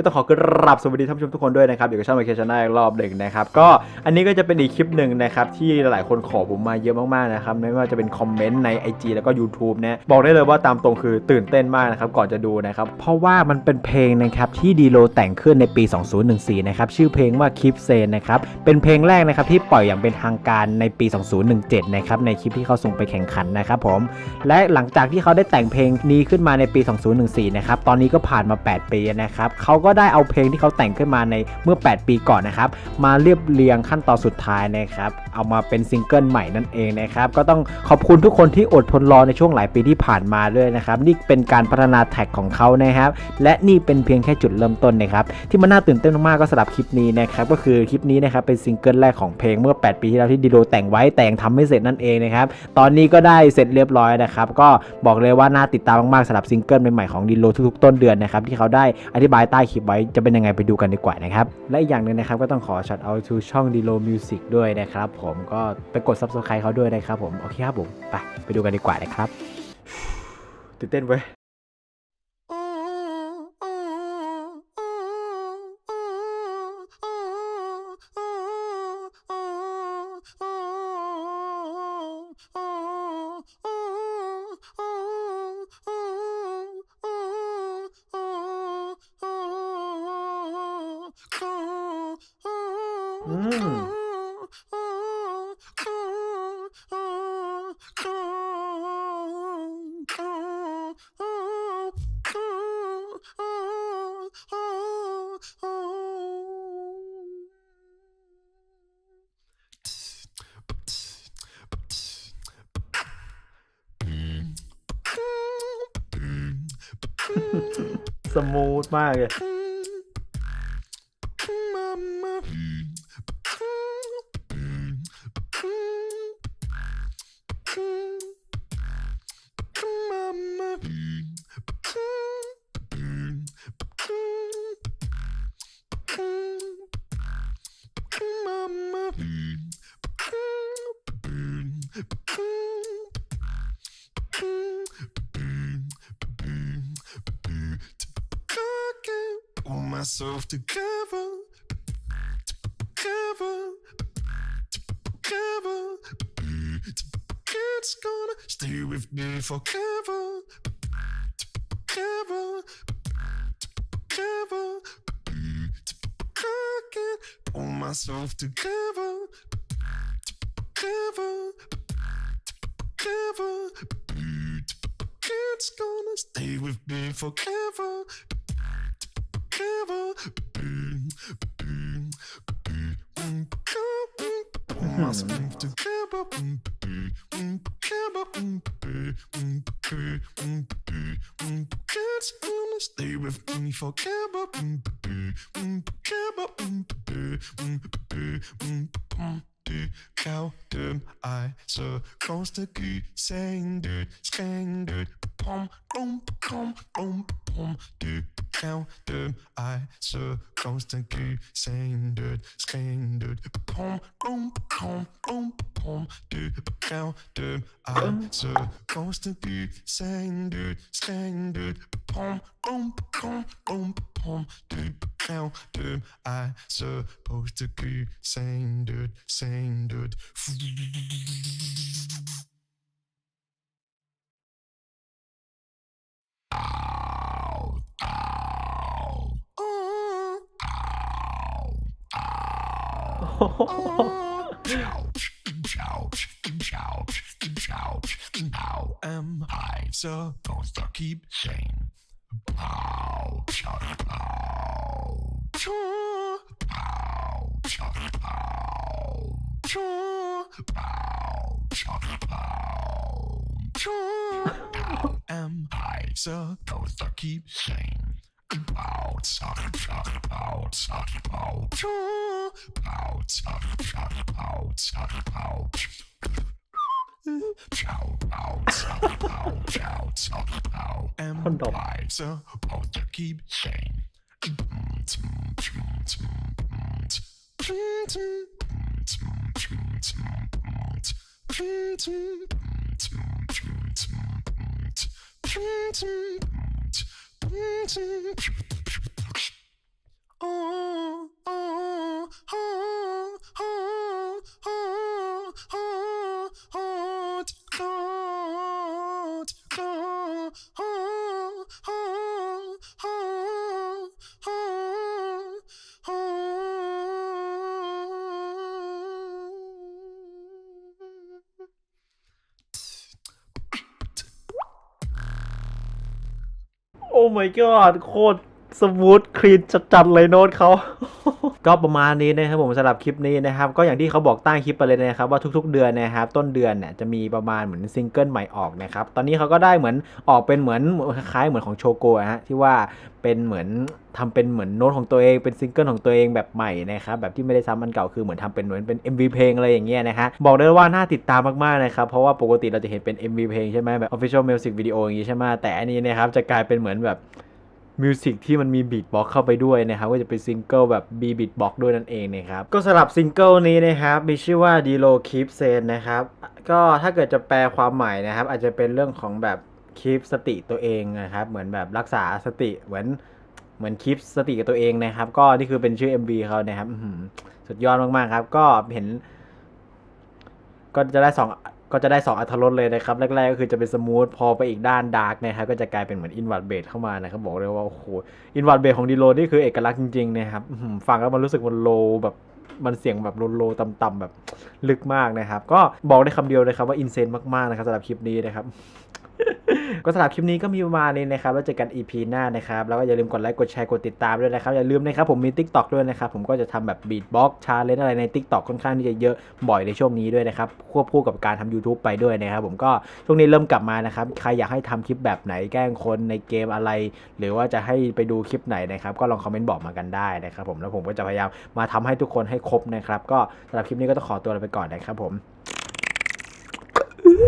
ก็ต้องขอกราบสวัสดีท่านผู้ชมทุกคนด้วยนะครับอยู่กับช่องมาเคชันได้รอบหนึ่งนะครับก็อันนี้ก็จะเป็นอีกคลิปหนึ่งนะครับที่หลายคนขอผมมาเยอะมากๆนะครับไม่ว่าจะเป็นคอมเมนต์ใน IG แล้วก็ YouTube นะบอกได้เลยว่าตามตรงคือตื่นเต้นมากนะครับก่อนจะดูนะครับเพราะว่ามันเป็นเพลงนะครับที่ดีโลแต่งขึ้นในปี 2014 นะครับชื่อเพลงว่า Keep Sane นะครับเป็นเพลงแรกนะครับที่ปล่อยอย่างเป็นทางการในปี 2017 นะครับในคลิปที่เขาส่งไปแข่งขันนะครับผมและหลังจากที่เขาได้แต่งเพลงนี้ขึ้นมาในปี 2014 นะครับตอนนี้ก็ผ่านมา 8 ปีนะครับเขาก็็ได้เอาเพลงที่เขาแต่งขึ้นมาในเมื่อ 8 ปีก่อนนะครับ มาเรียบเรียงขั้นตอนสุดท้ายนะครับ เอามาเป็นซิงเกิลใหม่นั่นเองนะครับ ก็ต้องขอบคุณทุกคนที่อดทนรอในช่วงหลายปีที่ผ่านมาด้วยนะครับ นี่เป็นการพัฒนาแท็กของเขานะครับ และนี่เป็นเพียงแค่จุดเริ่มต้นนะครับ ที่มันน่าตื่นเต้นมากๆก็สำหรับคลิปนี้นะครับ ก็คือคลิปนี้นะครับเป็นซิงเกิลแรกของเพลงเมื่อ 8 ปีที่แล้วที่ดีโดแต่งไว้แต่ยังทำไม่เสร็จนั่นเองนะครับ ตอนนี้ก็ได้เสร็จเรียบร้อยนะครับ ก็บอกเลยว่าน่าติดตามมากๆสำหรับซิงเกิลใหม่ๆของดีโลทุกๆต้นเดือนนะครับที่เขาได้อธิบายใต้คลิปไว้จะเป็นยังไงไปดูกันดีกว่านะครับ และอีกอย่างหนึ่งนะครับก็ต้องขอช็อตเอาทูช่องดีโลมิวสิกด้วยนะครับผมก็ไปกด subscribe เขาด้วยนะครับผมโอเคครับผมไปไปดูกันดีกว่านะครับตื่นเต้นเว้ย อืมสมูทมากเลย Pull myself together, together, together. It's gonna stay with me forever, together, together. I pull myself together, together, together. It's gonna stay with me forever. Pull myself together. It's gonna stay with me forever du groundum I så konstig säng du standard, du pom pom pom pom pom du groundum I så konstig säng du standard, du pom pom pom pom pom du groundum I så konstig säng du skäng du pom pom pom pom pom du how am I supposed to be sane, dude? Sane, dude. Ow. Oh. How am I supposed to keep sane? Ouch, ouch, ouch. Am I supposed to keep saying about suck, suck, pow, suck, pow, pow, pow, suck, suck, pow, suck, pow, pow, pow, suck, pow. Am I supposed to keep saying? Oh, oh, oh. oh. อ้ my god โคตรสมูทคลีนจัดๆเลยโน้ตเขา ก็ประมาณนี้นะครับผมสำหรับคลิปนี้นะครับ ก็อย่างที่เขาบอกตั้งคลิปไปเลยนะครับว่าทุกๆเดือนนะครับ ต้นเดือนเนี่ยจะมีประมาณเหมือนซิงเกิลใหม่ออกนะครับ ตอนนี้เขาก็ได้เหมือนออกเป็นเหมือนคล้ายๆเหมือนของโชโกะฮะที่ว่าเป็นเหมือนทำเป็นเหมือนโน้ตของตัวเองเป็นซิงเกิลของตัวเองแบบใหม่นะครับแบบที่ไม่ได้ซ้ำอันเก่าคือเหมือนทำเป็นเหมือนเป็น MV เพลงอะไรอย่างเงี้ยนะฮะบอกได้ว่าน่าติดตามมากๆนะครับเพราะว่าปกติเราจะเห็นเป็น MV เพลงใช่ไหมแบบ Official Music Video อย่างงี้ใช่ไหมแต่อันนี้นะครับจะกลายเป็นเหมือนแบบ มิวสิกที่มันมีบีทบ็อกเข้าไปด้วยนะครับก็จะเป็นซิงเกิลแบบบีบีทบ็อกด้วยนั่นเองนะครับก็สำหรับซิงเกิลนี้นะครับมีชื่อว่า d e l o Keep Sane นะครับก็ถ้าเกิดจะแปลความหมายนะครับ อาจจะเป็นเรื่องของแบบคีปสติตัวเองนะครับเหมือนแบบรักษาสติเหมือนเหมือนคีปสติกับตัวเองนะครับ ก็นี่คือเป็นชื่อ MV เขานะครับสุดยอดมากๆครับ ก็เห็น ก็จะได้สอง ก็จะได้สองอัธรสเลยนะครับ แรก ๆ ก็คือจะเป็นสมูท พอไปอีกด้านดาร์กนะครับก็จะกลายเป็นเหมือนอินวัตเบดเข้ามานะครับ บอกเลยว่า โอ้โห อินวัตเบดของดีโลนี่คือเอกลักษณ์จริง ๆ นะครับฟังแล้วมันรู้สึกมันโลแบบมันเสียงแบบโลโลๆต่ำๆแบบลึกมากนะครับ ก็บอกได้คำเดียวเลยครับว่าอินเซนมากๆนะครับสำหรับคลิปนี้นะครับ ก็สำหรับคลิปนี้ก็มีประมาณนี้นะครับ แล้วเจอกัน EP หน้านะครับ แล้วก็อย่าลืมกดไลค์ กดแชร์ กดติดตามด้วยนะครับ อย่าลืมนะครับ ผมมี TikTok ด้วยนะครับ ผมก็จะทำแบบบีทบ็อกชาเลนอะไรใน TikTok ค่อนข้างที่จะเยอะบ่อยในช่วงนี้ด้วยนะครับ ควบคู่กับการทำ YouTube ไปด้วยนะครับ ผมก็ช่วงนี้เริ่มกลับมานะครับ ใครอยากให้ทำคลิปแบบไหนแกล้งคนในเกมอะไร หรือว่าจะให้ไปดูคลิปไหนนะครับ ก็ลองคอมเมนต์บอกมากันได้นะครับ ผม แล้วผมก็จะพยายามมาทำให้ทุกคนให้ครบนะครับ ก็สำหรับคลิปนี้ก็ต้องขอตัวลาไปก่อนนะครับผม